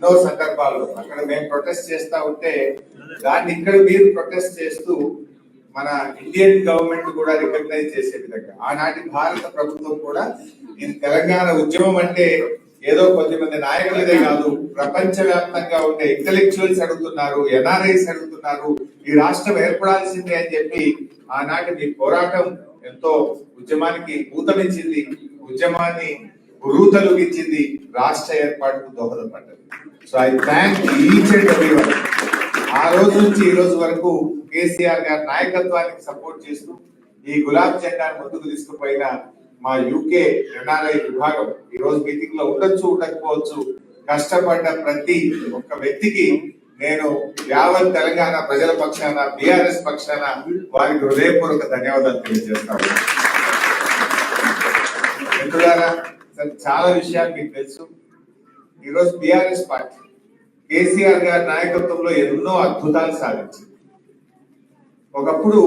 ఎన్నో సందర్భాల్లో అక్కడ మేము ప్రొటెస్ట్ చేస్తా ఉంటే దాన్ని ఇక్కడ మీరు ప్రొటెస్ట్ చేస్తూ మన ఇండియన్ గవర్నమెంట్ కూడా రికగ్నైజ్ చేసే విధంగా. ఆనాటి భారత ప్రభుత్వం కూడా ఇది తెలంగాణ ఉద్యమం అంటే ఏదో కొద్దిమంది నాయకులదే కాదు ప్రపంచ వ్యాప్తంగా ఉండే ఇంటలెక్చువల్స్ అడుగుతున్నారు ఎన్ఆర్ఐస్ అడుగుతున్నారు ఈ రాష్ట్రం ఏర్పడాల్సిందే అని చెప్పి ఆనాటి మీ పోరాటం ఎంతో ఉద్యమానికి ఊతమించింది ఉద్యమాన్ని రూతలుగించింది రాష్ట్ర ఏర్పాటుకు దోహదపడ్డది. So I thank each and every one ఆ రోజు నుంచి ఈ రోజు వరకు కేసీఆర్ గారి నాయకత్వానికి సపోర్ట్ చేస్తూ ఈ గులాబ్ జెండాను ముందుకు తీసుకుపోయిన మా యూకే ఎన్ఆర్ఐ విభాగం ఈ రోజు మీటింగ్లో ఉండొచ్చు ఉండకపోవచ్చు కష్టపడ్డ ప్రతి ఒక్క వ్యక్తికి నేను యావత్ తెలంగాణ ప్రజల పక్షాన బిఆర్ఎస్ పక్షాన వారికి హృదయపూర్వక ధన్యవాదాలు తెలియజేస్తాను మిత్రులారా అసలు చాలా విషయాలు మీకు తెలుసు. ఈరోజు బీఆర్ఎస్ పార్టీ కేసీఆర్ గారి నాయకత్వంలో ఎన్నో అద్భుతాలు సాధించింది. ఒకప్పుడు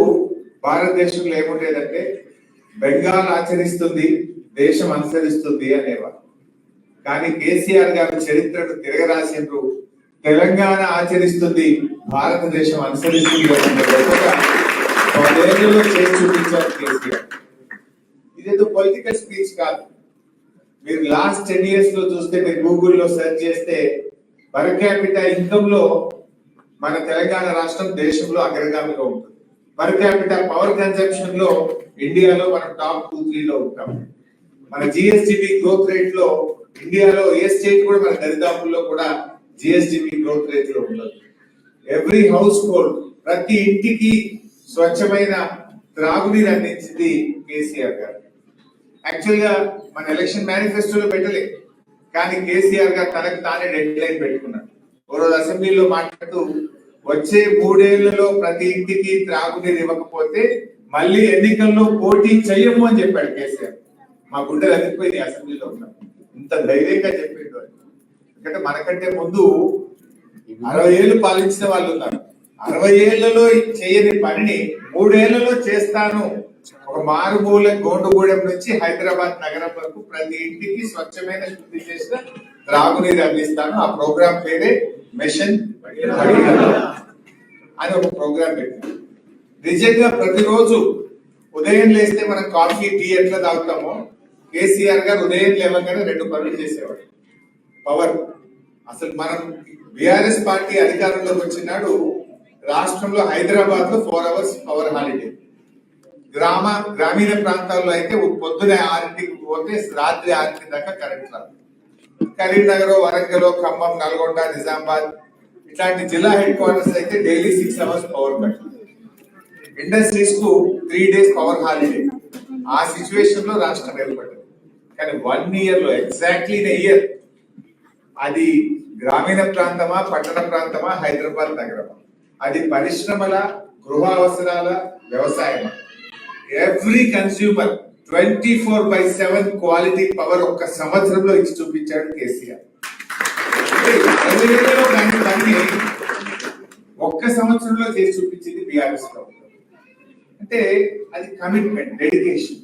భారతదేశంలో ఏముండేదంటే బెంగాల్ ఆచరిస్తుంది దేశం అనుసరిస్తుంది అనేవారు. కానీ కేసీఆర్ గారు చరిత్రను తిరగరాసిండ్రు తెలంగాణ ఆచరిస్తుంది భారతదేశం అనుసరిస్తుంది చేసి చూపించారు కేసీఆర్. ఇదేదో పొలిటికల్ స్పీచ్ కాదు. మీరు లాస్ట్ టెన్ ఇయర్స్లో చూస్తే మీరు గూగుల్లో సెర్చ్ చేస్తే పర్ క్యాపిటల్ ఇన్కమ్లో మన తెలంగాణ రాష్ట్రం దేశంలో అగ్రగామిగా ఉంటుంది. పర్ క్యాపిటల్ పవర్ కన్సంప్షన్లో ఇండియాలో మనం టాప్ టూ త్రీ లో ఉంటాం. మన జిఎస్టిబి గ్రోత్ రేట్లో ఇండియాలో ఏ స్టేట్ కూడా మన దరిదాపుల్లో కూడా జిఎస్టిబి గ్రోత్ రేట్లో ఉండదు. ఎవ్రీ హౌస్ హోల్డ్ ప్రతి ఇంటికి స్వచ్ఛమైన త్రాగునీరు అందించింది కేసీఆర్ గారు. యాక్చువల్గా మన ఎలక్షన్ మేనిఫెస్టోలో పెట్టలే. కానీ కేసీఆర్ గారు తనకు తానే డెడ్ లైన్ పెట్టుకున్నాడు ఓ రోజు అసెంబ్లీలో మాట్లాడుతూ వచ్చే మూడేళ్ళలో ప్రతి ఇంటికి త్రాగునీరు ఇవ్వకపోతే మళ్ళీ ఎన్నికల్లో పోటీ చెయ్యము అని చెప్పాడు కేసీఆర్. మా గుండెలు అదిరిపోయింది అసెంబ్లీలో ఉన్నాం. ఇంత ధైర్యంగా చెప్పిండు ఎందుకంటే మనకంటే ముందు అరవై ఏళ్ళు పాలించిన వాళ్ళు ఉన్నారు. అరవై ఏళ్ళలో చేయని పనిని మూడేళ్ళలో చేస్తాను ఒక మారుమూల గోండుగూడెం నుంచి హైదరాబాద్ నగరం వరకు ప్రతి ఇంటికి స్వచ్ఛమైన శుద్ధి చేసిన త్రాగునీరు అందిస్తాను. ఆ ప్రోగ్రామ్ పేరే మిషన్ అని ఒక ప్రోగ్రామ్ పెట్టాను. నిజంగా ప్రతిరోజు ఉదయం లేస్తే మనం కాఫీ టీ ఎట్లా తాగుతామో కేసీఆర్ గారు ఉదయం లేవగానే రెండు పనులు చేసేవాడు. పవర్. అసలు మనం బీఆర్ఎస్ పార్టీ అధికారంలోకి వచ్చినాడు రాష్ట్రంలో హైదరాబాద్లో ఫోర్ అవర్స్ పవర్ హాలిడే. గ్రామ గ్రామీణ ప్రాంతాల్లో అయితే పొద్దునే ఆరింటికి పోతే రాత్రి ఆరింటి దాకా కరెంట్ రాదు. కరీంనగర్ వరంగల్ ఖమ్మం నల్గొండ నిజామాబాద్ ఇట్లాంటి జిల్లా హెడ్ క్వార్టర్స్ అయితే daily six hours power cut. ఇండస్ట్రీస్కు three days power holiday. ఆ సిచ్యువేషన్లో రాష్ట్రం ఏర్పడింది కానీ వన్ ఇయర్లో ఎగ్జాక్ట్లీ ఇన్ ఇయర్ అది గ్రామీణ ప్రాంతమా పట్టణ ప్రాంతమా హైదరాబాద్ నగరమా? అది పరిశ్రమల గృహ అవసరాల వ్యవసాయమా? Every consumer twenty four by seven quality power ఒక్క సంవత్సరంలో ఇచ్చి చూపించాడు కేసీఆర్. అంటే దాని ఒక్క సంవత్సరంలో చేసి చూపించింది బీఆర్ఎస్ ప్రభుత్వం. అంటే అది కమిట్మెంట్ డెడికేషన్